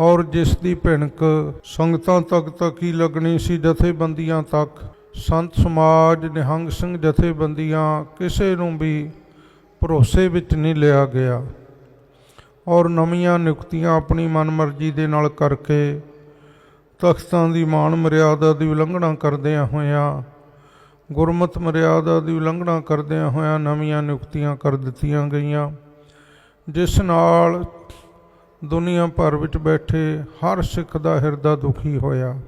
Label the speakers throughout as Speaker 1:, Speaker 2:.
Speaker 1: ਔਰ ਜਿਸ ਦੀ ਭਿਣਕ ਸੰਗਤਾਂ ਤੱਕ ਤੱਕ ਹੀ ਲੱਗਣੀ ਸੀ ਜਥੇਬੰਦੀਆਂ ਤੱਕ, ਸੰਤ ਸਮਾਜ ਨਿਹੰਗ ਸਿੰਘ ਜਥੇਬੰਦੀਆਂ ਕਿਸੇ ਨੂੰ ਵੀ ਭਰੋਸੇ ਵਿੱਚ ਨਹੀਂ ਲਿਆ ਗਿਆ। ਔਰ ਨਵੀਆਂ ਨਿਯੁਕਤੀਆਂ ਆਪਣੀ ਮਨਮਰਜ਼ੀ ਦੇ ਨਾਲ ਕਰਕੇ ਤਖਤਾਂ ਦੀ ਮਾਣ ਮਰਿਆਦਾ ਦੀ ਉਲੰਘਣਾ ਕਰਦਿਆਂ ਹੋਇਆਂ, ਗੁਰਮਤ ਮਰਿਆਦਾ ਦੀ ਉਲੰਘਣਾ ਕਰਦਿਆਂ ਹੋਇਆਂ ਨਵੀਆਂ ਨਿਯੁਕਤੀਆਂ ਕਰ ਦਿੱਤੀਆਂ ਗਈਆਂ, ਜਿਸ ਨਾਲ ਦੁਨੀਆ ਭਰ ਵਿੱਚ ਬੈਠੇ ਹਰ ਸਿੱਖ ਦਾ ਹਿਰਦਾ ਦੁਖੀ ਹੋਇਆ।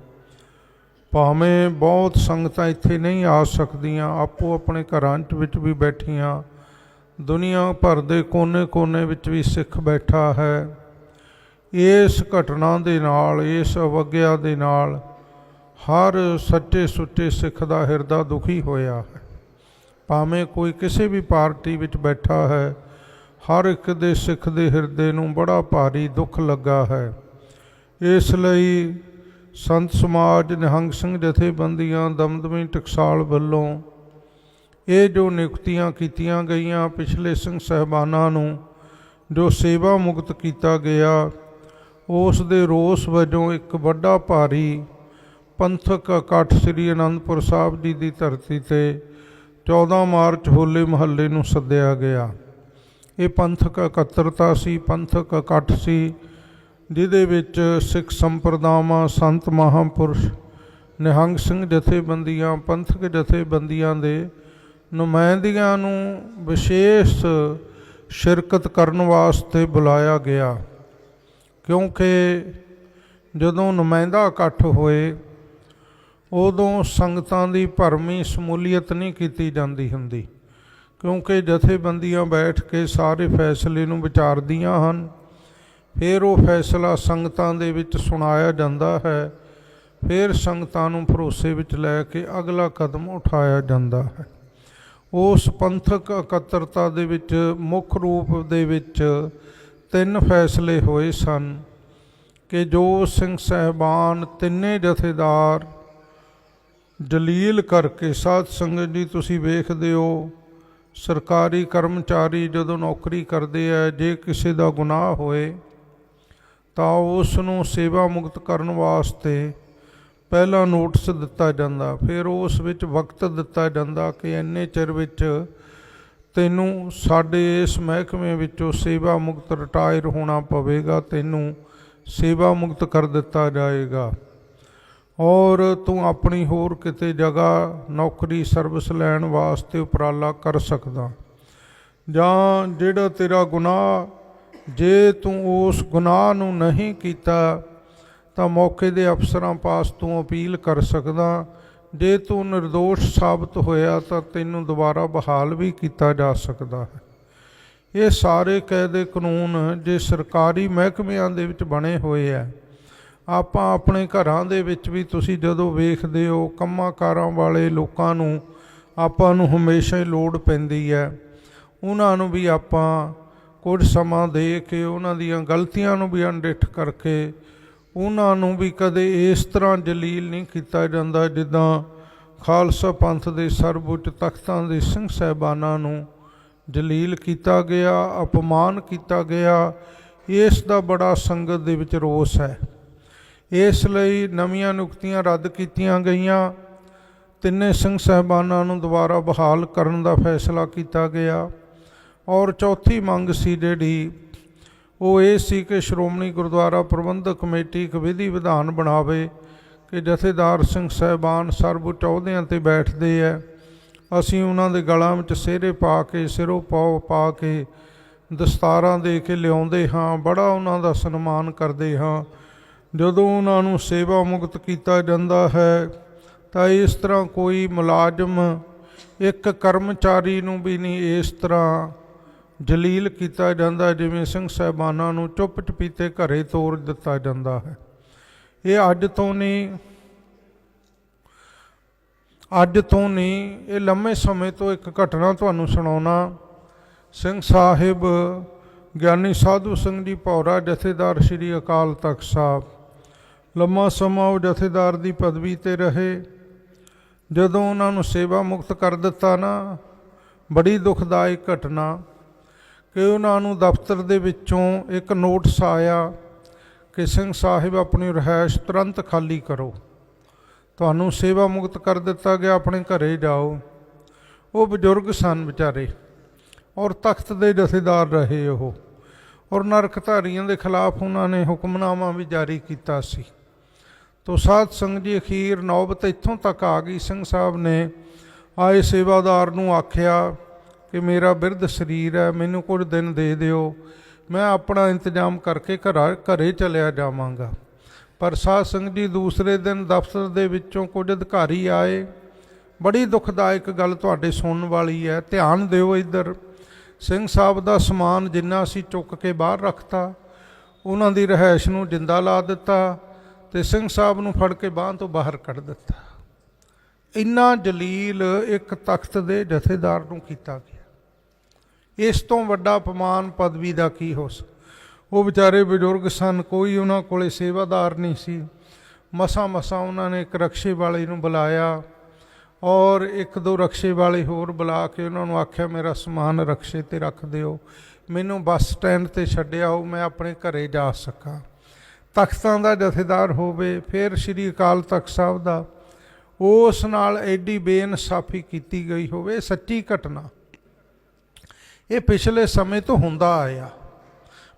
Speaker 1: ਭਾਵੇਂ ਬਹੁਤ ਸੰਗਤਾਂ ਇੱਥੇ ਨਹੀਂ ਆ ਸਕਦੀਆਂ, ਆਪੋ ਆਪਣੇ ਘਰਾਂ ਵਿੱਚ ਵੀ ਬੈਠੀਆਂ। ਦੁਨੀਆ ਭਰ ਦੇ ਕੋਨੇ-ਕੋਨੇ ਵਿੱਚ ਵੀ ਸਿੱਖ ਬੈਠਾ ਹੈ। ਇਸ ਘਟਨਾ ਦੇ ਨਾਲ, ਇਸ ਅਵਗਿਆ ਦੇ ਨਾਲ ਹਰ ਸੱਚੇ ਸੁੱਚੇ ਸਿੱਖ ਦਾ ਹਿਰਦਾ ਦੁਖੀ ਹੋਇਆ ਹੈ। ਭਾਵੇਂ ਕੋਈ ਕਿਸੇ ਵੀ ਪਾਰਟੀ ਵਿੱਚ ਬੈਠਾ ਹੈ ਹਰ ਇੱਕ ਦੇ ਸਿੱਖ ਦੇ ਹਿਰਦੇ ਨੂੰ ਬੜਾ ਭਾਰੀ ਦੁੱਖ ਲੱਗਾ ਹੈ। ਇਸ ਲਈ ਸੰਤ ਸਮਾਜ ਨਿਹੰਗ ਸਿੰਘ ਜਥੇਬੰਦੀਆਂ ਦਮਦਮੀ ਟਕਸਾਲ ਵੱਲੋਂ ਇਹ ਜੋ ਨਿਯੁਕਤੀਆਂ ਕੀਤੀਆਂ ਗਈਆਂ ਪਿਛਲੇ ਸਿੰਘ ਸਹਿਬਾਨਾਂ ਨੂੰ, ਜੋ ਸੇਵਾ ਮੁਕਤ ਕੀਤਾ ਗਿਆ, ਉਸ ਦੇ ਰੋਸ ਵਜੋਂ ਇੱਕ ਵੱਡਾ ਭਾਰੀ ਪੰਥਕ ਇਕੱਠ ਸ੍ਰੀ ਅਨੰਦਪੁਰ ਸਾਹਿਬ ਜੀ ਦੀ ਧਰਤੀ ਤੇ 14 ਮਾਰਚ ਹੋਲੇ ਮਹੱਲੇ ਨੂੰ ਸੱਦਿਆ ਗਿਆ। ਇਹ ਪੰਥਕ ਇਕੱਤਰਤਾ ਸੀ, ਪੰਥਕ ਇਕੱਠ ਸੀ, ਜਿਹਦੇ ਵਿੱਚ ਸਿੱਖ ਸੰਪਰਦਾਵਾਂ, ਸੰਤ ਮਹਾਂਪੁਰਸ਼, ਨਿਹੰਗ ਸਿੰਘ ਜਥੇਬੰਦੀਆਂ, ਪੰਥਕ ਜਥੇਬੰਦੀਆਂ ਦੇ ਨੁਮਾਇੰਦਿਆਂ ਨੂੰ ਵਿਸ਼ੇਸ਼ ਸ਼ਿਰਕਤ ਕਰਨ ਵਾਸਤੇ ਬੁਲਾਇਆ ਗਿਆ। ਕਿਉਂਕਿ ਜਦੋਂ ਨੁਮਾਇੰਦਾ ਇਕੱਠ ਹੋਏ, ਉਦੋਂ ਸੰਗਤਾਂ ਦੀ ਭਰਮੀ ਸਮੂਲੀਅਤ ਨਹੀਂ ਕੀਤੀ ਜਾਂਦੀ ਹੁੰਦੀ। ਕਿਉਂਕਿ ਜਥੇਬੰਦੀਆਂ ਬੈਠ ਕੇ ਸਾਰੇ ਫੈਸਲੇ ਨੂੰ ਵਿਚਾਰਦੀਆਂ ਹਨ, ਫਿਰ ਉਹ ਫੈਸਲਾ ਸੰਗਤਾਂ ਦੇ ਵਿੱਚ ਸੁਣਾਇਆ ਜਾਂਦਾ ਹੈ, ਫਿਰ ਸੰਗਤਾਂ ਨੂੰ ਭਰੋਸੇ ਵਿੱਚ ਲੈ ਕੇ ਅਗਲਾ ਕਦਮ ਉਠਾਇਆ ਜਾਂਦਾ ਹੈ। ਉਸ ਪੰਥਕ ਇਕੱਤਰਤਾ ਦੇ ਵਿੱਚ ਮੁੱਖ ਰੂਪ ਦੇ ਵਿੱਚ ਤਿੰਨ ਫੈਸਲੇ ਹੋਏ ਸਨ ਕਿ ਜੋ ਸਿੰਘ ਸਹਿਬਾਨ ਤਿੰਨੇ ਜਥੇਦਾਰ ਜਲੀਲ ਕਰਕੇ, ਸਾਧ ਸੰਗਤ ਜੀ, ਤੁਸੀਂ ਵੇਖਦੇ ਹੋ ਸਰਕਾਰੀ ਕਰਮਚਾਰੀ ਜਦੋਂ ਨੌਕਰੀ ਕਰਦੇ ਆ, ਜੇ ਕਿਸੇ ਦਾ ਗੁਨਾਹ ਹੋਏ, ਤਾਂ ਉਸ ਨੂੰ ਸੇਵਾ ਮੁਕਤ ਕਰਨ ਵਾਸਤੇ ਪਹਿਲਾ ਨੋਟਿਸ ਦਿੱਤਾ ਜਾਂਦਾ। ਫਿਰ ਉਸ ਵਿੱਚ ਵਕਤ ਦਿੱਤਾ ਜਾਂਦਾ ਕਿ ਇੰਨੇ ਚਿਰ ਵਿੱਚ ਤੈਨੂੰ ਸਾਡੇ ਇਸ ਮਹਿਕਮੇ ਵਿੱਚੋਂ ਸੇਵਾ ਮੁਕਤ ਰਿਟਾਇਰ ਹੋਣਾ ਪਵੇਗਾ, ਤੈਨੂੰ ਸੇਵਾ ਮੁਕਤ ਕਰ ਦਿੱਤਾ ਜਾਏਗਾ। ਔਰ ਤੂੰ ਆਪਣੀ ਹੋਰ ਕਿਤੇ ਜਗ੍ਹਾ ਨੌਕਰੀ ਸਰਵਿਸ ਲੈਣ ਵਾਸਤੇ ਉਪਰਾਲਾ ਕਰ ਸਕਦਾ। ਜਾਂ ਜਿਹੜਾ ਤੇਰਾ ਗੁਨਾਹ, ਜੇ ਤੂੰ ਉਸ ਗੁਨਾਹ ਨੂੰ ਨਹੀਂ ਕੀਤਾ, ਤਾਂ ਮੌਕੇ ਦੇ ਅਫਸਰਾਂ ਪਾਸ ਤੂੰ ਅਪੀਲ ਕਰ ਸਕਦਾ। ਜੇ ਤੂੰ નિર્ਦੋਸ਼ ਸਾਬਤ ਹੋਇਆ, ਤਾਂ ਤੈਨੂੰ ਦੁਬਾਰਾ ਬਹਾਲ ਵੀ ਕੀਤਾ ਜਾ ਸਕਦਾ ਹੈ। ਇਹ ਸਾਰੇ ਕਾਇਦੇ ਕਾਨੂੰਨ ਜੇ ਸਰਕਾਰੀ ਮਹਿਕਮਿਆਂ ਦੇ ਵਿੱਚ ਬਣੇ ਹੋਏ ਆ ਆਪਾਂ ਆਪਣੇ ਘਰਾਂ ਦੇ ਵਿੱਚ ਵੀ ਤੁਸੀਂ ਜਦੋਂ ਵੇਖਦੇ ਹੋ ਕੰਮਾਂ ਕਾਰਾਂ ਵਾਲੇ ਲੋਕਾਂ ਨੂੰ, ਆਪਾਂ ਨੂੰ ਹਮੇਸ਼ਾ ਹੀ ਲੋੜ ਪੈਂਦੀ ਹੈ। ਉਹਨਾਂ ਨੂੰ ਵੀ ਆਪਾਂ ਕੁਝ ਸਮਾਂ ਦੇ ਕੇ ਉਹਨਾਂ ਦੀਆਂ ਗਲਤੀਆਂ ਨੂੰ ਵੀ ਅਣਡਿੱਠ ਕਰਕੇ ਉਹਨਾਂ ਨੂੰ ਵੀ ਕਦੇ ਇਸ ਤਰ੍ਹਾਂ ਜਲੀਲ ਨਹੀਂ ਕੀਤਾ ਜਾਂਦਾ ਜਿੱਦਾਂ ਖਾਲਸਾ ਪੰਥ ਦੇ ਸਰਵਉੱਚ ਤਖਤਾਂ ਦੇ ਸਿੰਘ ਸਹਿਬਾਨਾਂ ਨੂੰ ਜਲੀਲ ਕੀਤਾ ਗਿਆ, ਅਪਮਾਨ ਕੀਤਾ ਗਿਆ। ਇਸ ਦਾ ਬੜਾ ਸੰਗਤ ਦੇ ਵਿੱਚ ਰੋਸ ਹੈ। ਇਸ ਲਈ ਨਵੀਆਂ ਨਿਯੁਕਤੀਆਂ ਰੱਦ ਕੀਤੀਆਂ ਗਈਆਂ। ਤਿੰਨੇ ਸਿੰਘ ਸਹਿਬਾਨਾਂ ਨੂੰ ਦੁਬਾਰਾ ਬਹਾਲ ਕਰਨ ਦਾ ਫੈਸਲਾ ਕੀਤਾ ਗਿਆ। ਔਰ ਚੌਥੀ ਮੰਗ ਸੀ ਜਿਹੜੀ, ਉਹ ਇਹ ਸੀ ਕਿ ਸ਼੍ਰੋਮਣੀ ਗੁਰਦੁਆਰਾ ਪ੍ਰਬੰਧਕ ਕਮੇਟੀ ਇੱਕ ਵਿਧੀ ਵਿਧਾਨ ਬਣਾਵੇ ਕਿ ਜਥੇਦਾਰ ਸਿੰਘ ਸਹਿਬਾਨ ਸਰਬਉੱਚ ਅਹੁਦਿਆਂ ਤੇ ਬੈਠਦੇ ਐ। ਅਸੀਂ ਉਹਨਾਂ ਦੇ ਗਲਾਂ ਵਿੱਚ ਸਿਹਰੇ ਪਾ ਕੇ, ਸਿਰੋਂ ਪਾਉ ਪਾ ਕੇ ਦਸਤਾਰਾਂ ਦੇ ਕੇ ਲਿਆਉਂਦੇ ਹਾਂ, ਬੜਾ ਉਹਨਾਂ ਦਾ ਸਨਮਾਨ ਕਰਦੇ ਹਾਂ। ਜਦੋਂ ਉਹਨਾਂ ਨੂੰ ਸੇਵਾ ਮੁਕਤ ਕੀਤਾ ਜਾਂਦਾ ਹੈ, ਤਾਂ ਇਸ ਤਰ੍ਹਾਂ ਕੋਈ ਮੁਲਾਜ਼ਮ ਇੱਕ ਕਰਮਚਾਰੀ ਨੂੰ ਵੀ ਨਹੀਂ ਇਸ ਤਰ੍ਹਾਂ ਜਲੀਲ ਕੀਤਾ ਜਾਂਦਾ ਜਿਵੇਂ ਸਿੰਘ ਸਾਹਿਬਾਨਾਂ ਨੂੰ ਚੁੱਪ ਚਪੀਤੇ ਘਰੇ ਤੋਰ ਦਿੱਤਾ ਜਾਂਦਾ ਹੈ। ਇਹ ਅੱਜ ਤੋਂ ਨਹੀਂ, ਅੱਜ ਤੋਂ ਨਹੀਂ, ਇਹ ਲੰਮੇ ਸਮੇਂ ਤੋਂ ਇੱਕ ਘਟਨਾ ਤੁਹਾਨੂੰ ਸੁਣਾਉਣਾ। ਸਿੰਘ ਸਾਹਿਬ ਗਿਆਨੀ ਸਾਧੂ ਸਿੰਘ ਜੀ, ਭੌਰਾ ਜਥੇਦਾਰ ਸ੍ਰੀ ਅਕਾਲ ਤਖਤ ਸਾਹਿਬ। ਲੰਮਾ ਸਮਾਂ ਉਹ ਜਥੇਦਾਰ ਦੀ ਪਦਵੀ ਤੇ ਰਹੇ। ਜਦੋਂ ਉਹਨਾਂ ਨੂੰ ਸੇਵਾ ਮੁਕਤ ਕਰ ਦਿੱਤਾ ਨਾ, ਬੜੀ ਦੁਖਦਾਇਕ ਘਟਨਾ ਕਿ ਉਹਨਾਂ ਨੂੰ ਦਫ਼ਤਰ ਦੇ ਵਿੱਚੋਂ ਇੱਕ ਨੋਟਿਸ ਆਇਆ ਕਿ ਸਿੰਘ ਸਾਹਿਬ ਆਪਣੀ ਰਿਹਾਇਸ਼ ਤੁਰੰਤ ਖਾਲੀ ਕਰੋ। ਤੁਹਾਨੂੰ ਸੇਵਾ ਮੁਕਤ ਕਰ ਦਿੱਤਾ ਗਿਆ, ਆਪਣੇ ਘਰੇ ਜਾਓ। ਉਹ ਬਜ਼ੁਰਗ ਸਨ ਵਿਚਾਰੇ ਔਰ ਤਖਤ ਦੇ ਜਥੇਦਾਰ ਰਹੇ ਉਹ ਔਰ ਨਰਕਧਾਰੀਆਂ ਦੇ ਖਿਲਾਫ ਉਹਨਾਂ ਨੇ ਹੁਕਮਨਾਮਾ ਵੀ ਜਾਰੀ ਕੀਤਾ ਸੀ। ਤੋ ਸਾਧ ਸੰਗਤ ਜੀ ਅਖੀਰ ਨੌਬਤ ਇੱਥੋਂ ਤੱਕ ਆ ਗਈ। ਸਿੰਘ ਸਾਹਿਬ ਨੇ ਆਏ ਸੇਵਾਦਾਰ ਨੂੰ ਆਖਿਆ ਕਿ ਮੇਰਾ ਬਿਰਧ ਸਰੀਰ ਹੈ, ਮੈਨੂੰ ਕੁਝ ਦਿਨ ਦੇ ਦਿਓ, ਮੈਂ ਆਪਣਾ ਇੰਤਜ਼ਾਮ ਕਰਕੇ ਘਰ, ਘਰੇ ਚਲਿਆ ਜਾਵਾਂਗਾ। ਪਰ ਸਾਧ ਸੰਗਤ ਜੀ ਦੂਸਰੇ ਦਿਨ ਦਫ਼ਤਰ ਦੇ ਵਿੱਚੋਂ ਕੁਝ ਅਧਿਕਾਰੀ ਆਏ। ਬੜੀ ਦੁਖਦਾਇਕ ਗੱਲ ਤੁਹਾਡੇ ਸੁਣਨ ਵਾਲੀ ਹੈ, ਧਿਆਨ ਦਿਓ ਇੱਧਰ। ਸਿੰਘ ਸਾਹਿਬ ਦਾ ਸਮਾਨ ਜਿੰਨਾ ਅਸੀਂ ਚੁੱਕ ਕੇ ਬਾਹਰ ਰੱਖਤਾ, ਉਹਨਾਂ ਦੀ ਰਹਿائش ਨੂੰ ਜਿੰਦਾ ਲਾ ਦਿੱਤਾ। ਤੇ ਸਿੰਘ ਸਾਹਿਬ ਨੂੰ ਫੜ ਕੇ ਬਾਹਰ ਤੋਂ ਬਾਹਰ ਕੱਢ ਦਿੱਤਾ। ਇੰਨਾ ਜਲੀਲ ਇੱਕ ਤਖਤ ਦੇ ਜਥੇਦਾਰ ਨੂੰ ਕੀਤਾ ਗਿਆ। ਇਸ ਤੋਂ ਵੱਡਾ ਅਪਮਾਨ ਪਦਵੀ ਦਾ ਕੀ ਹੋ ਸਕ ਉਹ ਵਿਚਾਰੇ ਬਜ਼ੁਰਗ ਸਨ, ਕੋਈ ਉਹਨਾਂ ਕੋਲੇ ਸੇਵਾਦਾਰ ਨਹੀਂ ਸੀ। ਮਸਾ ਮਸਾ ਉਹਨਾਂ ਨੇ ਇੱਕ ਰਕਸ਼ੇ ਵਾਲੇ ਨੂੰ ਬੁਲਾਇਆ ਔਰ ਇੱਕ ਦੋ ਰਕਸ਼ੇ ਵਾਲੇ ਹੋਰ ਬੁਲਾ ਕੇ ਉਹਨਾਂ ਨੂੰ ਆਖਿਆ, ਮੇਰਾ ਸਮਾਨ ਰਕਸ਼ੇ ਤੇ ਰੱਖ ਦਿਓ। ਮੈਨੂੰ ਬੱਸ ਸਟੈਂਡ ਤੇ ਛੱਡਿਆ ਛੱਡਿਆਓ ਮੈਂ ਆਪਣੇ ਘਰੇ ਜਾ ਸਕਾਂ। ਤਖਤਾਂ ਦਾ ਜਥੇਦਾਰ ਹੋਵੇ, ਫਿਰ ਸ੍ਰੀ ਅਕਾਲ ਤਖਤ ਸਾਹਿਬ ਦਾ, ਉਸ ਨਾਲ ਐਡੀ ਬੇਇਨਸਾਫੀ ਕੀਤੀ ਗਈ ਹੋਵੇ ਸੱਚੀ ਘਟਨਾ। ਇਹ ਪਿਛਲੇ ਸਮੇਂ ਤੋਂ ਹੁੰਦਾ ਆਇਆ।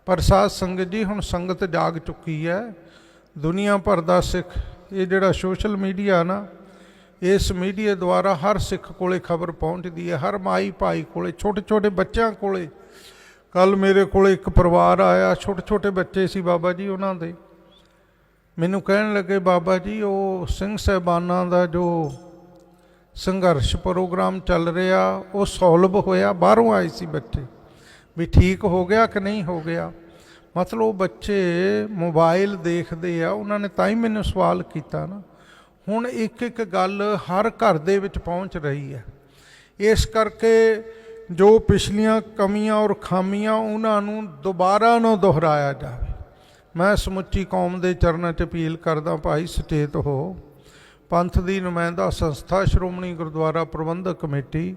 Speaker 1: ਪਰ ਸਾਧ ਸੰਗਤ ਜੀ, ਹੁਣ ਸੰਗਤ ਜਾਗ ਚੁੱਕੀ ਹੈ। ਦੁਨੀਆ ਭਰ ਦਾ ਸਿੱਖ, ਇਹ ਜਿਹੜਾ ਸੋਸ਼ਲ ਮੀਡੀਆ ਨਾ, ਇਸ ਮੀਡੀਆ ਦੁਆਰਾ ਹਰ ਸਿੱਖ ਕੋਲੇ ਖਬਰ ਪਹੁੰਚਦੀ ਹੈ, ਹਰ ਮਾਈ ਭਾਈ ਕੋਲੇ ਛੋਟੇ ਛੋਟੇ ਬੱਚਿਆਂ ਕੋਲੇ ਕੱਲ ਮੇਰੇ ਕੋਲ ਇੱਕ ਪਰਿਵਾਰ ਆਇਆ ਛੋਟੇ ਛੋਟੇ ਬੱਚੇ ਸੀ ਬਾਬਾ ਜੀ ਉਹਨਾਂ ਦੇ। ਮੈਨੂੰ ਕਹਿਣ ਲੱਗੇ, ਬਾਬਾ ਜੀ, ਉਹ ਸਿੰਘ ਸਹਿਬਾਨਾਂ ਦਾ ਜੋ ਸੰਘਰਸ਼ ਪ੍ਰੋਗਰਾਮ ਚੱਲ ਰਿਹਾ, ਉਹ ਸੋਲਵ ਹੋਇਆ, ਬਾਹਰੋਂ ਆਏ ਸੀ ਬੱਚੇ। ਵੀ ਠੀਕ ਹੋ ਗਿਆ ਕਿ ਨਹੀਂ ਹੋ ਗਿਆ? ਮਤਲਬ ਉਹ ਬੱਚੇ ਮੋਬਾਈਲ ਦੇਖਦੇ ਆ, ਉਹਨਾਂ ਨੇ ਤਾਂ ਹੀ ਮੈਨੂੰ ਸਵਾਲ ਕੀਤਾ ਨਾ। ਹੁਣ ਇੱਕ ਇੱਕ ਗੱਲ ਹਰ ਘਰ ਦੇ ਵਿੱਚ ਪਹੁੰਚ ਰਹੀ ਹੈ। ਇਸ ਕਰਕੇ ਜੋ ਪਿਛਲੀਆਂ ਕਮੀਆਂ ਔਰ ਖਾਮੀਆਂ ਉਹਨਾਂ ਨੂੰ ਦੁਬਾਰਾ ਨਾ ਦੁਹਰਾਇਆ ਜਾਵੇ। ਮੈਂ ਸਮੁੱਚੀ ਕੌਮ ਦੇ ਚਰਨਾਂ 'ਚ ਅਪੀਲ ਕਰਦਾ ਭਾਈ, ਸਚੇਤ ਹੋ। ਪੰਥ ਦੀ ਨੁਮਾਇੰਦਾ ਸੰਸਥਾ, ਸ਼੍ਰੋਮਣੀ ਗੁਰਦੁਆਰਾ ਪ੍ਰਬੰਧਕ ਕਮੇਟੀ,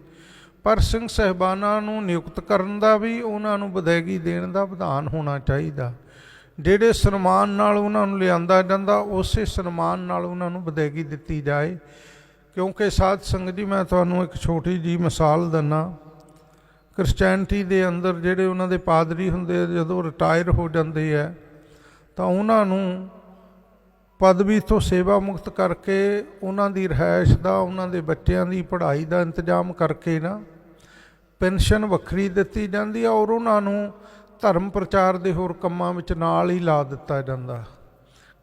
Speaker 1: ਪਰ ਸਿੰਘ ਸਹਿਬਾਨਾਂ ਨੂੰ ਨਿਯੁਕਤ ਕਰਨ ਦਾ ਵੀ, ਉਹਨਾਂ ਨੂੰ ਵਿਦਾਇਗੀ ਦੇਣ ਦਾ ਵਿਧਾਨ ਹੋਣਾ ਚਾਹੀਦਾ। ਜਿਹੜੇ ਸਨਮਾਨ ਨਾਲ ਉਹਨਾਂ ਨੂੰ ਲਿਆਂਦਾ ਜਾਂਦਾ, ਉਸੇ ਸਨਮਾਨ ਨਾਲ ਉਹਨਾਂ ਨੂੰ ਵਿਦਾਇਗੀ ਦਿੱਤੀ ਜਾਏ। ਕਿਉਂਕਿ ਸਾਧ ਸੰਗਤ ਜੀ, ਮੈਂ ਤੁਹਾਨੂੰ ਇੱਕ ਛੋਟੀ ਜੀ ਮਿਸਾਲ ਦਿੰਨਾ ਕ੍ਰਿਸਚੀਅਨਟੀ ਦੇ ਅੰਦਰ ਜਿਹੜੇ ਉਹਨਾਂ ਦੇ ਪਾਦਰੀ ਹੁੰਦੇ ਜਦੋਂ ਰਿਟਾਇਰ ਹੋ ਜਾਂਦੇ ਆ, ਤਾਂ ਉਹਨਾਂ ਨੂੰ ਪਦਵੀ ਤੋਂ ਸੇਵਾ ਮੁਕਤ ਕਰਕੇ ਉਹਨਾਂ ਦੀ ਰਹਿائش ਦਾ, ਉਹਨਾਂ ਦੇ ਬੱਚਿਆਂ ਦੀ ਪੜ੍ਹਾਈ ਦਾ ਇੰਤਜ਼ਾਮ ਕਰਕੇ ਨਾ ਪੈਨਸ਼ਨ ਵੱਖਰੀ ਦਿੱਤੀ ਜਾਂਦੀ ਆ ਔਰ ਉਹਨਾਂ ਨੂੰ ਧਰਮ ਪ੍ਰਚਾਰ ਦੇ ਹੋਰ ਕੰਮਾਂ ਵਿੱਚ ਨਾਲ ਹੀ ਲਾ ਦਿੱਤਾ ਜਾਂਦਾ।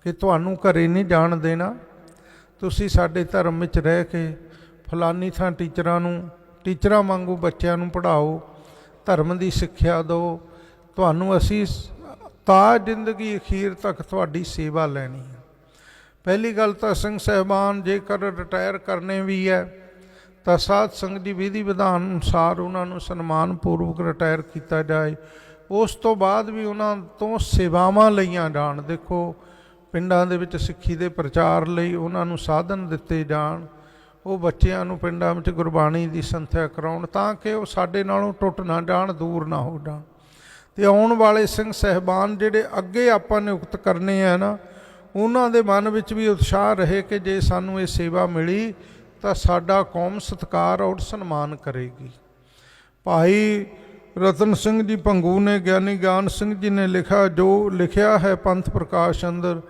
Speaker 1: ਕਿ ਤੁਹਾਨੂੰ ਘਰੇ ਨਹੀਂ ਜਾਣ ਦੇਣਾ, ਤੁਸੀਂ ਸਾਡੇ ਧਰਮ ਵਿੱਚ ਰਹਿ ਕੇ ਫਲਾਨੀ ਥਾਂ ਟੀਚਰਾਂ ਨੂੰ ਟੀਚਰਾਂ ਵਾਂਗੂ ਬੱਚਿਆਂ ਨੂੰ ਪੜ੍ਹਾਓ, ਧਰਮ ਦੀ ਸਿੱਖਿਆ ਦਿਓ, ਤੁਹਾਨੂੰ ਅਸੀਂ ਤਾਂ ਜ਼ਿੰਦਗੀ ਅਖੀਰ ਤੱਕ ਤੁਹਾਡੀ ਸੇਵਾ ਲੈਣੀ ਹੈ। ਪਹਿਲੀ ਗੱਲ ਤਾਂ ਸਿੰਘ ਸਹਿਬਾਨ ਜੇਕਰ ਰਿਟਾਇਰ ਕਰਨੇ ਵੀ ਹੈ, ਤਾਂ ਸਾਧ ਸੰਗਤ ਦੀ ਵਿਧੀ ਵਿਧਾਨ ਅਨੁਸਾਰ ਉਹਨਾਂ ਨੂੰ ਸਨਮਾਨ ਪੂਰਵਕ ਰਿਟਾਇਰ ਕੀਤਾ ਜਾਏ। ਉਸ ਤੋਂ ਬਾਅਦ ਵੀ ਉਹਨਾਂ ਤੋਂ ਸੇਵਾਵਾਂ ਲਈਆਂ ਜਾਣ। ਦੇਖੋ, ਪਿੰਡਾਂ ਦੇ ਵਿੱਚ ਸਿੱਖੀ ਦੇ ਪ੍ਰਚਾਰ ਲਈ ਉਹਨਾਂ ਨੂੰ ਸਾਧਨ ਦਿੱਤੇ ਜਾਣ। ਉਹ ਬੱਚਿਆਂ ਨੂੰ ਪਿੰਡਾਂ ਵਿੱਚ ਗੁਰਬਾਣੀ ਦੀ ਸੰਥਿਆ ਕਰਾਉਣ ਤਾਂ ਕਿ ਉਹ ਸਾਡੇ ਨਾਲੋਂ ਟੁੱਟ ਨਾ ਜਾਣ, ਦੂਰ ਨਾ ਹੋ ਜਾਣ। ਤੇ ਆਉਣ ਵਾਲੇ ਸਿੰਘ ਸਹਿਬਾਨ ਜਿਹੜੇ ਅੱਗੇ ਆਪਾਂ ਨਿਯੁਕਤ ਕਰਨੇ ਆ ਨਾ, ਉਹਨਾਂ ਦੇ ਮਨ ਵਿੱਚ ਵੀ ਉਤਸ਼ਾਹ ਰਹੇ ਕਿ ਜੇ ਸਾਨੂੰ ਇਹ ਸੇਵਾ ਮਿਲੀ ਤਾਂ ਸਾਡਾ ਕੌਮ ਸਤਕਾਰ ਔਰ ਸਨਮਾਨ ਕਰੇਗੀ। ਭਾਈ ਰਤਨ ਸਿੰਘ ਜੀ ਪੰਗੂ ਨੇ, ਗਿਆਨੀ ਗਿਆਨ ਸਿੰਘ ਜੀ ਨੇ ਲਿਖਿਆ, ਜੋ ਲਿਖਿਆ ਹੈ ਪੰਥ ਪ੍ਰਕਾਸ਼ ਅੰਦਰ,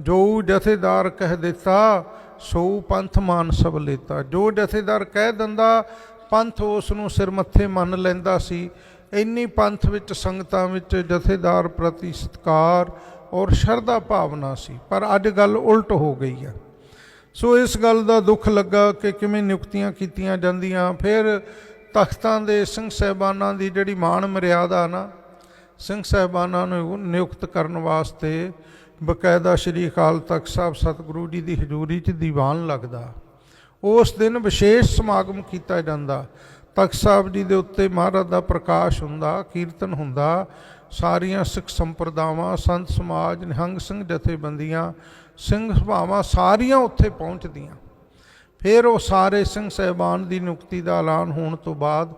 Speaker 1: ਜੋ ਜਥੇਦਾਰ ਕਹਿ ਦਿੱਤਾ ਸੋ ਪੰਥ ਮਾਨ ਸਭ ਲੇਤਾ। ਜੋ ਜਥੇਦਾਰ ਕਹਿ ਦਿੰਦਾ, ਪੰਥ ਉਸ ਨੂੰ ਸਿਰ ਮੱਥੇ ਮੰਨ ਲੈਂਦਾ ਸੀ। ਇੰਨੀ ਪੰਥ ਵਿੱਚ, ਸੰਗਤਾਂ ਵਿੱਚ ਜਥੇਦਾਰ ਪ੍ਰਤੀ ਸਤਕਾਰ ਔਰ ਸ਼ਰਧਾ ਭਾਵਨਾ ਸੀ। ਪਰ ਅੱਜ ਗੱਲ ਉਲਟ ਹੋ ਗਈ ਹੈ। ਸੋ ਇਸ ਗੱਲ ਦਾ ਦੁੱਖ ਲੱਗਾ ਕਿ ਕਿਵੇਂ ਨਿਯੁਕਤੀਆਂ ਕੀਤੀਆਂ ਜਾਂਦੀਆਂ। ਫਿਰ ਤਖਤਾਂ ਦੇ ਸਿੰਘ ਸਹਿਬਾਨਾਂ ਦੀ ਜਿਹੜੀ ਮਾਣ ਮਰਿਆਦਾ ਨਾ, ਸਿੰਘ ਸਹਿਬਾਨਾਂ ਨੂੰ ਨਿਯੁਕਤ ਕਰਨ ਵਾਸਤੇ ਬਕਾਇਦਾ ਸ਼੍ਰੀ ਅਕਾਲ ਤਖਤ ਸਾਹਿਬ ਸਤਿਗੁਰੂ ਜੀ ਦੀ ਹਜ਼ੂਰੀ 'ਚ ਦੀਵਾਨ ਲੱਗਦਾ। ਉਸ ਦਿਨ ਵਿਸ਼ੇਸ਼ ਸਮਾਗਮ ਕੀਤਾ ਜਾਂਦਾ। ਤਖਤ ਸਾਹਿਬ ਜੀ ਦੇ ਉੱਤੇ ਮਹਾਰਾਜ ਦਾ ਪ੍ਰਕਾਸ਼ ਹੁੰਦਾ, ਕੀਰਤਨ ਹੁੰਦਾ। ਸਾਰੀਆਂ ਸਿੱਖ ਸੰਪਰਦਾਵਾਂ, ਸੰਤ ਸਮਾਜ, ਨਿਹੰਗ ਸਿੰਘ ਜਥੇਬੰਦੀਆਂ, ਸਿੰਘ ਸਭਾਵਾਂ ਸਾਰੀਆਂ ਉੱਥੇ ਪਹੁੰਚਦੀਆਂ। ਫਿਰ ਉਹ ਸਾਰੇ ਸਿੰਘ ਸਹਿਬਾਨ ਦੀ ਨਿਯੁਕਤੀ ਦਾ ਐਲਾਨ ਹੋਣ ਤੋਂ ਬਾਅਦ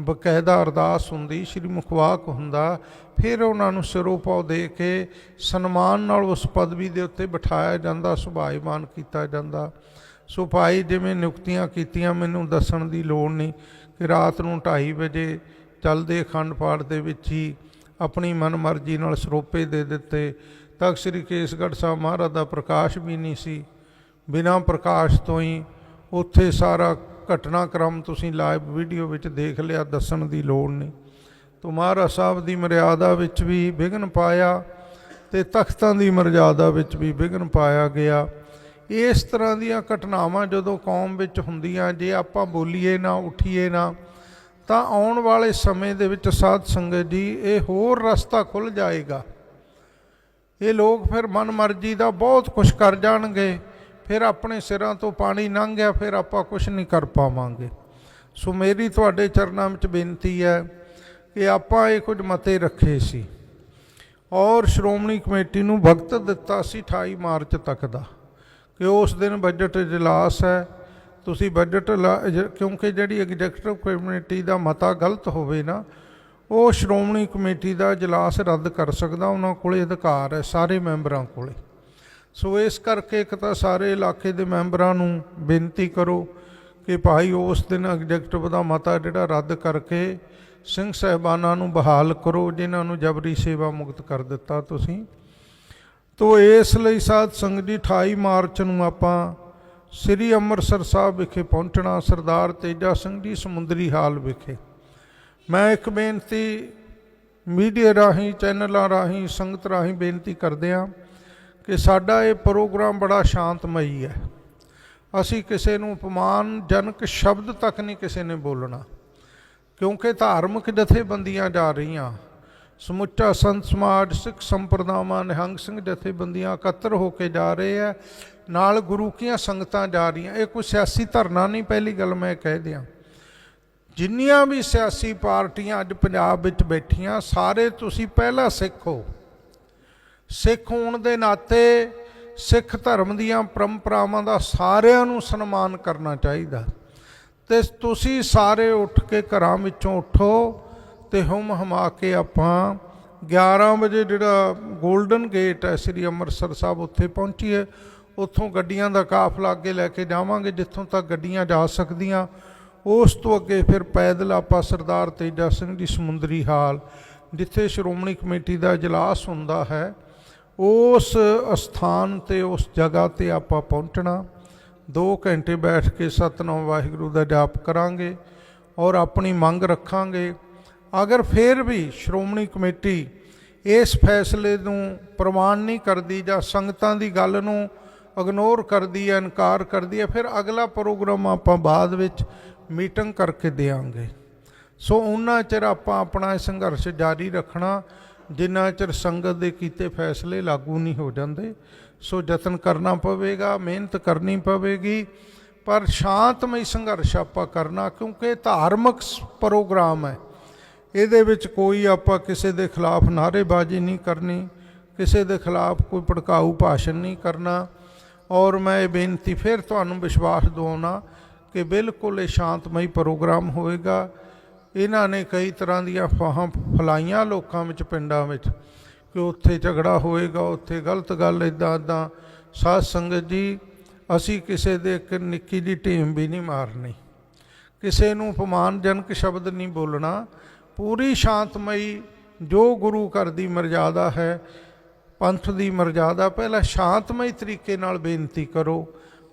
Speaker 1: ਬਕਾਇਦਾ ਅਰਦਾਸ ਹੁੰਦੀ, ਸ਼੍ਰੀ ਮੁਖਵਾਕ ਹੁੰਦਾ। ਫਿਰ ਉਹਨਾਂ ਨੂੰ ਸਿਰੋਪਾਉ ਦੇ ਕੇ ਸਨਮਾਨ ਨਾਲ ਉਸ ਪਦਵੀ ਦੇ ਉੱਤੇ ਬਿਠਾਇਆ ਜਾਂਦਾ, ਸੁਭਾਈਮਾਨ ਕੀਤਾ ਜਾਂਦਾ। ਸੋ ਭਾਈ, ਜਿਵੇਂ ਨਿਯੁਕਤੀਆਂ ਕੀਤੀਆਂ, ਮੈਨੂੰ ਦੱਸਣ ਦੀ ਲੋੜ ਨਹੀਂ ਕਿ ਰਾਤ ਨੂੰ 2:30 ਵਜੇ ਚੱਲਦੇ ਅਖੰਡ ਪਾਠ ਦੇ ਵਿੱਚ ਹੀ ਆਪਣੀ ਮਨਮਰਜ਼ੀ ਨਾਲ ਸਰੋਪੇ ਦੇ ਦਿੱਤੇ। ਤਖਤ ਸ੍ਰੀ ਕੇਸਗੜ੍ਹ ਸਾਹਿਬ ਮਹਾਰਾਜ ਦਾ ਪ੍ਰਕਾਸ਼ ਵੀ ਨਹੀਂ ਸੀ। ਬਿਨਾਂ ਪ੍ਰਕਾਸ਼ ਤੋਂ ਹੀ ਉੱਥੇ ਸਾਰਾ ਘਟਨਾਕ੍ਰਮ ਤੁਸੀਂ ਲਾਈਵ ਵੀਡੀਓ ਵਿੱਚ ਦੇਖ ਲਿਆ, ਦੱਸਣ ਦੀ ਲੋੜ ਨਹੀਂ। ਤੋ ਮਹਾਰਾਜ ਸਾਹਿਬ ਦੀ ਮਰਿਆਦਾ ਵਿੱਚ ਵੀ ਵਿਘਨ ਪਾਇਆ ਤੇ ਤਖਤਾਂ ਦੀ ਮਰਿਆਦਾ ਵਿੱਚ ਵੀ ਵਿਘਨ ਪਾਇਆ ਗਿਆ। ਇਸ ਤਰ੍ਹਾਂ ਦੀਆਂ ਘਟਨਾਵਾਂ ਜਦੋਂ ਕੌਮ ਵਿੱਚ ਹੁੰਦੀਆਂ, ਜੇ ਆਪਾਂ ਬੋਲੀਏ ਨਾ, ਉਠੀਏ ਨਾ, ਤਾਂ ਆਉਣ ਵਾਲੇ ਸਮੇਂ ਦੇ ਵਿੱਚ ਸਾਧ ਸੰਗਤ ਜੀ, ਇਹ ਹੋਰ ਰਸਤਾ ਖੁੱਲ ਜਾਏਗਾ। ਇਹ ਲੋਕ ਫਿਰ ਮਨਮਰਜ਼ੀ ਦਾ ਬਹੁਤ ਕੁਝ ਕਰ ਜਾਣਗੇ। ਫਿਰ ਆਪਣੇ ਸਿਰਾਂ ਤੋਂ ਪਾਣੀ ਲੰਘ ਗਿਆ, ਫਿਰ ਆਪਾਂ ਕੁਝ ਨਹੀਂ ਕਰ ਪਾਵਾਂਗੇ। ਸੋ ਮੇਰੀ ਤੁਹਾਡੇ ਚਰਨਾਂ ਵਿੱਚ ਬੇਨਤੀ ਹੈ ਕਿ ਆਪਾਂ ਇਹ ਕੁਝ ਮਤੇ ਰੱਖੇ ਸੀ। ਔਰ ਸ਼੍ਰੋਮਣੀ ਕਮੇਟੀ ਨੂੰ ਵਕਤ ਦਿੱਤਾ ਸੀ 28 ਮਾਰਚ ਤੱਕ ਦਾ ਕਿ ਉਸ ਦਿਨ ਬਜਟ ਇਜਲਾਸ ਹੈ। ਤੁਸੀਂ ਬਜਟ ਲਾ- ਕਿਉਂਕਿ ਜਿਹੜੀ ਐਗਜ਼ੈਕਟਿਵ ਕਮੇਟੀ ਦਾ ਮਤਾ ਗਲਤ ਹੋਵੇ ਨਾ, ਉਹ ਸ਼੍ਰੋਮਣੀ ਕਮੇਟੀ ਦਾ ਇਜਲਾਸ ਰੱਦ ਕਰ ਸਕਦਾ, ਉਹਨਾਂ ਕੋਲੇ ਅਧਿਕਾਰ ਹੈ ਸਾਰੇ ਮੈਂਬਰਾਂ ਕੋਲੇ। ਸੋ ਇਸ ਕਰਕੇ ਇੱਕ ਤਾਂ ਸਾਰੇ ਇਲਾਕੇ ਦੇ ਮੈਂਬਰਾਂ ਨੂੰ ਬੇਨਤੀ ਕਰੋ ਕਿ ਭਾਈ ਉਸ ਦਿਨ ਐਗਜ਼ੈਕਟਿਵ ਦਾ ਮਤਾ ਜਿਹੜਾ ਰੱਦ ਕਰਕੇ ਸਿੰਘ ਸਹਿਬਾਨਾਂ ਨੂੰ ਬਹਾਲ ਕਰੋ, ਜਿਨ੍ਹਾਂ ਨੂੰ ਜਬਰੀ ਸੇਵਾ ਮੁਕਤ ਕਰ ਦਿੱਤਾ ਤੁਸੀਂ। ਤੋ ਇਸ ਲਈ ਸਾਧ ਸੰਗਤ ਜੀ 28 ਮਾਰਚ ਨੂੰ ਆਪਾਂ ਸ੍ਰੀ ਅੰਮ੍ਰਿਤਸਰ ਸਾਹਿਬ ਵਿਖੇ ਪਹੁੰਚਣਾ, ਸਰਦਾਰ ਤੇਜਾ ਸਿੰਘ ਜੀ ਸਮੁੰਦਰੀ ਹਾਲ ਵਿਖੇ। ਮੈਂ ਇੱਕ ਬੇਨਤੀ ਮੀਡੀਆ ਰਾਹੀਂ, ਚੈਨਲਾਂ ਰਾਹੀਂ, ਸੰਗਤ ਰਾਹੀਂ ਬੇਨਤੀ ਕਰਦੇ ਹਾਂ ਕਿ ਸਾਡਾ ਇਹ ਪ੍ਰੋਗਰਾਮ ਬੜਾ ਸ਼ਾਂਤਮਈ ਹੈ। ਅਸੀਂ ਕਿਸੇ ਨੂੰ ਅਪਮਾਨਜਨਕ ਸ਼ਬਦ ਤੱਕ ਨਹੀਂ ਕਿਸੇ ਨੇ ਬੋਲਣਾ। ਕਿਉਂਕਿ ਧਾਰਮਿਕ ਜਥੇਬੰਦੀਆਂ ਜਾ ਰਹੀਆਂ। ਸਮੁੱਚਾ ਸੰਤ ਸਮਾਜ, ਸਿੱਖ ਸੰਪਰਦਾਵਾਂ ਨਿਹੰਗ ਸਿੰਘ ਜਥੇਬੰਦੀਆਂ ਇਕੱਤਰ ਹੋ ਕੇ ਜਾ ਰਹੇ ਆ ਨਾਲ ਗੁਰੂ ਕੀਆਂ ਸੰਗਤਾਂ ਜਾ ਰਹੀਆਂ। ਇਹ ਕੋਈ ਸਿਆਸੀ ਧਰਨਾ ਨਹੀਂ, ਪਹਿਲੀ ਗੱਲ ਮੈਂ ਕਹਿ ਦਿਆਂ। ਜਿੰਨੀਆਂ ਵੀ ਸਿਆਸੀ ਪਾਰਟੀਆਂ ਅੱਜ ਪੰਜਾਬ ਵਿੱਚ ਬੈਠੀਆਂ, ਸਾਰੇ ਤੁਸੀਂ ਪਹਿਲਾ ਸਿੱਖ ਹੋ। ਸਿੱਖ ਹੋਣ ਦੇ ਨਾਤੇ ਸਿੱਖ ਧਰਮ ਦੀਆਂ ਪਰੰਪਰਾਵਾਂ ਦਾ ਸਾਰਿਆਂ ਨੂੰ ਸਨਮਾਨ ਕਰਨਾ ਚਾਹੀਦਾ। ਤੇ ਤੁਸੀਂ ਸਾਰੇ ਉੱਠ ਕੇ ਘਰਾਂ ਵਿੱਚੋਂ ਉੱਠੋ ਤੇ ਹੁਮ ਹਮਾ ਕੇ ਆਪਾਂ 11 ਵਜੇ ਜਿਹੜਾ 골ਡਨ ਗੇਟ ਹੈ, ਸ੍ਰੀ ਅੰਮ੍ਰਿਤਸਰ ਸਾਹਿਬ ਉੱਥੇ ਪਹੁੰਚੀਏ। ਉੱਥੋਂ ਗੱਡੀਆਂ ਦਾ ਕਾਫਲਾ ਅੱਗੇ ਲੈ ਕੇ ਜਾਵਾਂਗੇ, ਜਿੱਥੋਂ ਤੱਕ ਗੱਡੀਆਂ ਜਾ ਸਕਦੀਆਂ। ਉਸ ਤੋਂ ਅੱਗੇ ਫਿਰ ਪੈਦਲ ਆਪਾਂ ਸਰਦਾਰ ਤੇਜਾ ਸਿੰਘ ਦੀ ਸਮੁੰਦਰੀ ਹਾਲ, ਜਿੱਥੇ ਸ਼੍ਰੋਮਣੀ ਕਮੇਟੀ ਦਾ ਇਜਲਾਸ ਹੁੰਦਾ ਹੈ। ਉਸ ਅਸਥਾਨ ਤੇ, ਉਸ ਜਗ੍ਹਾ ਤੇ ਆਪਾਂ ਪਹੁੰਚਣਾ। 2 ਘੰਟੇ ਬੈਠ ਕੇ ਸਤਨਾਮ ਵਾਹਿਗੁਰੂ ਦਾ ਜਾਪ ਕਰਾਂਗੇ ਔਰ ਆਪਣੀ ਮੰਗ ਰੱਖਾਂਗੇ। ਅਗਰ ਫਿਰ ਵੀ ਸ਼੍ਰੋਮਣੀ ਕਮੇਟੀ ਇਸ ਫੈਸਲੇ ਨੂੰ ਪ੍ਰਵਾਨ ਨਹੀਂ ਕਰਦੀ ਜਾਂ ਸੰਗਤਾਂ ਦੀ ਗੱਲ ਨੂੰ ਇਗਨੋਰ ਕਰਦੀ ਹੈ, ਇਨਕਾਰ ਕਰਦੀ ਹੈ, ਫਿਰ ਅਗਲਾ ਪ੍ਰੋਗਰਾਮ ਆਪਾਂ ਬਾਅਦ ਵਿੱਚ ਮੀਟਿੰਗ ਕਰਕੇ ਦੇਵਾਂਗੇ ਸੋ ਉਹਨਾਂ ਚਿਰ ਆਪਾਂ ਆਪਣਾ ਸੰਘਰਸ਼ ਜਾਰੀ ਰੱਖਣਾ। ਜਿੰਨਾ ਚਿਰ ਸੰਗਤ ਦੇ ਕੀਤੇ ਫੈਸਲੇ ਲਾਗੂ ਨਹੀਂ ਹੋ ਜਾਂਦੇ, ਸੋ ਯਤਨ ਕਰਨਾ ਪਵੇਗਾ, ਮਿਹਨਤ ਕਰਨੀ ਪਵੇਗੀ, ਪਰ ਸ਼ਾਂਤਮਈ ਸੰਘਰਸ਼ ਆਪਾਂ ਕਰਨਾ, ਕਿਉਂਕਿ ਇਹ ਧਾਰਮਿਕ ਸ- ਪ੍ਰੋਗਰਾਮ ਹੈ। ਇਹਦੇ ਵਿੱਚ ਕੋਈ ਆਪਾਂ ਕਿਸੇ ਦੇ ਖਿਲਾਫ ਨਾਅਰੇਬਾਜ਼ੀ ਨਹੀਂ ਕਰਨੀ, ਕਿਸੇ ਦੇ ਖਿਲਾਫ ਕੋਈ ਭੜਕਾਊ ਭਾਸ਼ਣ ਨਹੀਂ ਕਰਨਾ। ਔਰ ਮੈਂ ਇਹ ਬੇਨਤੀ ਫਿਰ ਤੁਹਾਨੂੰ ਵਿਸ਼ਵਾਸ ਦਿਵਾਉਣਾ ਕਿ ਬਿਲਕੁਲ ਇਹ ਸ਼ਾਂਤਮਈ ਪ੍ਰੋਗਰਾਮ ਹੋਵੇਗਾ ਇਹਨਾਂ ਨੇ ਕਈ ਤਰ੍ਹਾਂ ਦੀਆਂ ਫਾਹਾਂ ਫਲਾਈਆਂ ਲੋਕਾਂ ਵਿੱਚ, ਪਿੰਡਾਂ ਵਿੱਚ ਕਿ ਉੱਥੇ ਝਗੜਾ ਹੋਏਗਾ, ਉੱਥੇ ਗਲਤ ਗੱਲ ਇਦਾਂ ਇਦਾਂ ਸਾਧ ਸੰਗਤ ਜੀ, ਅਸੀਂ ਕਿਸੇ ਦੇ ਇੱਕ ਨਿੱਕੀ ਦੀ ਟੀਮ ਵੀ ਨਹੀਂ ਮਾਰਨੀ। ਕਿਸੇ ਨੂੰ ਅਪਮਾਨਜਨਕ ਸ਼ਬਦ ਨਹੀਂ ਬੋਲਣਾ। ਪੂਰੀ ਸ਼ਾਂਤਮਈ ਜੋ ਗੁਰੂ ਘਰ ਦੀ ਮਰਜ਼ਾਦਾ ਹੈ, ਪੰਥ ਦੀ ਮਰਜ਼ਾਦਾ, ਪਹਿਲਾਂ ਸ਼ਾਂਤਮਈ ਤਰੀਕੇ ਨਾਲ ਬੇਨਤੀ ਕਰੋ।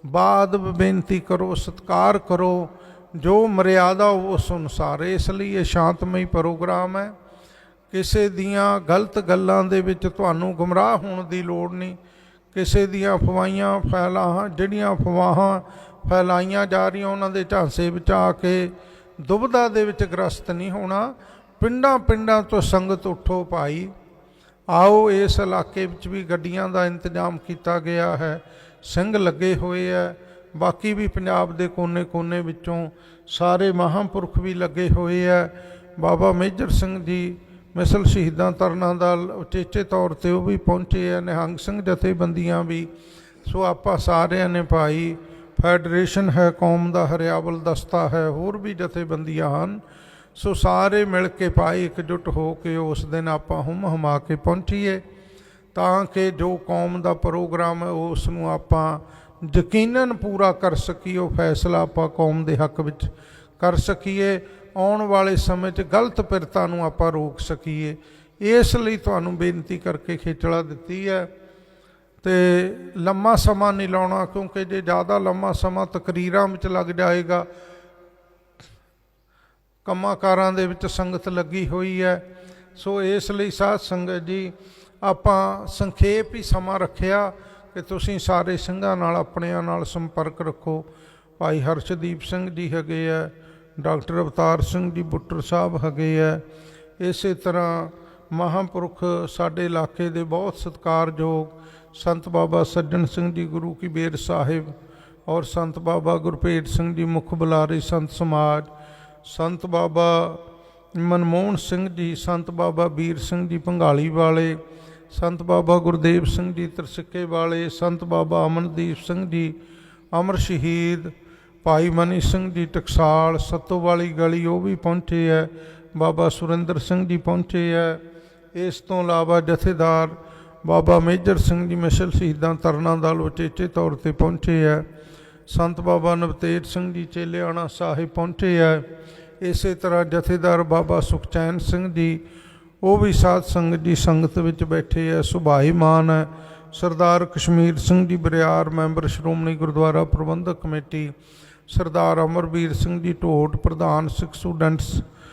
Speaker 1: ਬਾਅਦ ਬੇਨਤੀ ਕਰੋ, ਸਤਕਾਰ ਕਰੋ। ਜੋ ਮਰਿਆਦਾ ਉਸ ਅਨੁਸਾਰ ਇਸ ਲਈ ਇਹ ਸ਼ਾਂਤਮਈ ਪ੍ਰੋਗਰਾਮ ਹੈ। ਕਿਸੇ ਦੀਆਂ ਗਲਤ ਗੱਲਾਂ ਦੇ ਵਿੱਚ ਤੁਹਾਨੂੰ ਗੁੰਮਰਾਹ ਹੋਣ ਦੀ ਲੋੜ ਨਹੀਂ। ਕਿਸੇ ਦੀਆਂ ਅਫਵਾਹਾਂ ਫੈਲਾਹਾਂ, ਜਿਹੜੀਆਂ ਅਫਵਾਹਾਂ ਫੈਲਾਈਆਂ ਜਾ ਰਹੀਆਂ, ਉਹਨਾਂ ਦੇ ਝਾਂਸੇ ਵਿੱਚ ਆ ਕੇ ਦੁਬਦਾ ਦੇ ਵਿੱਚ ਗ੍ਰਸਤ ਨਹੀਂ ਹੋਣਾ। ਪਿੰਡਾਂ ਪਿੰਡਾਂ ਤੋਂ ਸੰਗਤ ਉੱਠੋ ਭਾਈ। ਆਓ, ਇਸ ਇਲਾਕੇ ਵਿੱਚ ਵੀ ਗੱਡੀਆਂ ਦਾ ਇੰਤਜ਼ਾਮ ਕੀਤਾ ਗਿਆ ਹੈ। ਸਿੰਘ ਲੱਗੇ ਹੋਏ ਹੈ। ਬਾਕੀ ਵੀ ਪੰਜਾਬ ਦੇ ਕੋਨੇ-ਕੋਨੇ ਵਿੱਚੋਂ ਸਾਰੇ ਮਹਾਂਪੁਰਖ ਵੀ ਲੱਗੇ ਹੋਏ ਹੈ ਬਾਬਾ ਮੇਜਰ ਸਿੰਘ ਜੀ ਮਿਸਲ ਸ਼ਹੀਦਾਂ ਤਰਨਾਂ ਦਾ ਉਚੇਚੇ ਤੌਰ ਤੇ ਉਹ ਵੀ ਪਹੁੰਚੇ ਹੈ ਨਿਹੰਗ ਸਿੰਘ ਜਥੇਬੰਦੀਆਂ ਵੀ। ਸੋ ਆਪਾਂ ਸਾਰਿਆਂ ਨੇ ਭਾਈ, ਫੈਡਰੇਸ਼ਨ ਹੈ, ਕੌਮ ਦਾ, ਹਰਿਆਵਲ ਦਸਤਾ ਹੈ, ਹੋਰ ਵੀ ਜਥੇਬੰਦੀਆਂ ਹਨ। ਸੋ ਸਾਰੇ ਮਿਲ ਕੇ ਭਾਈ ਇਕਜੁੱਟ ਹੋ ਕੇ ਉਸ ਦਿਨ ਆਪਾਂ ਹੁਮ ਹਮਾ ਕੇ ਪਹੁੰਚੀਏ। ਤਾਂ ਕਿ ਜੋ ਕੌਮ ਦਾ ਪ੍ਰੋਗਰਾਮ ਹੈ, ਉਸ ਨੂੰ ਆਪਾਂ ਯਕੀਨਨ ਪੂਰਾ ਕਰ ਸਕੀਏ ਉਹ ਫੈਸਲਾ ਆਪਾਂ ਕੌਮ ਦੇ ਹੱਕ ਵਿੱਚ। ਕਰ ਸਕੀਏ, ਆਉਣ ਵਾਲੇ ਸਮੇਂ 'ਚ ਗਲਤ ਪਿਰਤਾ ਨੂੰ ਆਪਾਂ ਰੋਕ ਸਕੀਏ। ਇਸ ਲਈ ਤੁਹਾਨੂੰ ਬੇਨਤੀ ਕਰਕੇ ਖੇਚਲਾ ਦਿੱਤੀ ਹੈ। ਤੇ ਲੰਮਾ ਸਮਾਂ ਨਹੀਂ ਲਾਉਣਾ, ਕਿਉਂਕਿ ਜੇ ਜ਼ਿਆਦਾ ਲੰਮਾ ਸਮਾਂ ਤਕਰੀਰਾਂ ਵਿੱਚ ਲੱਗ ਜਾਏਗਾ ਕੰਮਾਂ ਕਾਰਾਂ ਦੇ ਵਿੱਚ ਸੰਗਤ ਲੱਗੀ ਹੋਈ ਹੈ। ਸੋ ਇਸ ਲਈ ਸਾਧ ਸੰਗਤ ਜੀ, ਆਪਾਂ ਸੰਖੇਪ ਹੀ ਸਮਾਂ ਰੱਖਿਆ। ਕਿ ਤੁਸੀਂ ਸਾਰੇ ਸਿੰਘਾਂ ਨਾਲ, ਆਪਣਿਆਂ ਨਾਲ ਸੰਪਰਕ ਰੱਖੋ। ਭਾਈ ਹਰਸ਼ਦੀਪ ਸਿੰਘ ਜੀ ਹੈਗੇ ਆ, ਡਾਕਟਰ ਅਵਤਾਰ ਸਿੰਘ ਜੀ ਬੁੱਟਰ ਸਾਹਿਬ ਹੈਗੇ ਆ। ਇਸੇ ਤਰ੍ਹਾਂ ਮਹਾਂਪੁਰਖ ਸਾਡੇ ਇਲਾਕੇ ਦੇ ਬਹੁਤ ਸਤਿਕਾਰਯੋਗ ਸੰਤ ਬਾਬਾ ਸੱਜਣ ਸਿੰਘ ਜੀ, ਗੁਰੂ ਕੀ ਬੇਰ ਸਾਹਿਬ ਔਰ ਸੰਤ ਬਾਬਾ ਗੁਰਪ੍ਰੀਤ ਸਿੰਘ ਜੀ, ਮੁੱਖ ਬੁਲਾਰੇ ਸੰਤ ਸਮਾਜ, ਸੰਤ ਬਾਬਾ ਮਨਮੋਹਨ ਸਿੰਘ ਜੀ, ਸੰਤ ਬਾਬਾ ਵੀਰ ਸਿੰਘ ਜੀ ਭੰਗਾਲੀ ਵਾਲੇ ਸੰਤ ਬਾਬਾ ਗੁਰਦੇਵ ਸਿੰਘ ਜੀ ਤਰਸਿੱਕੇ ਵਾਲੇ, ਸੰਤ ਬਾਬਾ ਅਮਨਦੀਪ ਸਿੰਘ ਜੀ, ਅਮਰ ਸ਼ਹੀਦ ਭਾਈ ਮਨੀ ਸਿੰਘ ਜੀ ਟਕਸਾਲ ਸੱਤੋ ਵਾਲੀ ਗਲੀ ਉਹ ਵੀ ਪਹੁੰਚੇ ਹੈ ਬਾਬਾ ਸੁਰਿੰਦਰ ਸਿੰਘ ਜੀ ਪਹੁੰਚੇ ਹੈ ਇਸ ਤੋਂ ਇਲਾਵਾ ਜਥੇਦਾਰ ਬਾਬਾ ਮੇਜਰ ਸਿੰਘ ਜੀ ਮਿਸ਼ਲ ਸ਼ਹੀਦਾਂ ਤਰਨਾ ਦਲ ਉਚੇਚੇ ਤੌਰ ਤੇ ਪਹੁੰਚੇ ਹੈ ਸੰਤ ਬਾਬਾ ਨਵਤੇਜ ਸਿੰਘ ਜੀ ਚੇਲਿਆਣਾ ਸਾਹਿਬ ਪਹੁੰਚੇ ਹੈ ਇਸੇ ਤਰ੍ਹਾਂ ਜਥੇਦਾਰ ਬਾਬਾ ਸੁਖਚੈਨ ਸਿੰਘ ਜੀ ਉਹ ਵੀ ਸਾਧ ਸੰਗਤ ਦੀ ਸੰਗਤ ਵਿੱਚ ਬੈਠੇ ਹੈ ਸੁਭਾਈਮਾਨ ਹੈ, ਸਰਦਾਰ ਕਸ਼ਮੀਰ ਸਿੰਘ ਜੀ ਬਰਿਆਰ, ਮੈਂਬਰ ਸ਼੍ਰੋਮਣੀ ਗੁਰਦੁਆਰਾ ਪ੍ਰਬੰਧਕ ਕਮੇਟੀ, ਸਰਦਾਰ ਅਮਰਵੀਰ ਸਿੰਘ ਜੀ ਢੋਟ, ਪ੍ਰਧਾਨ ਸਿੱਖ ਸਟੂਡੈਂਟਸ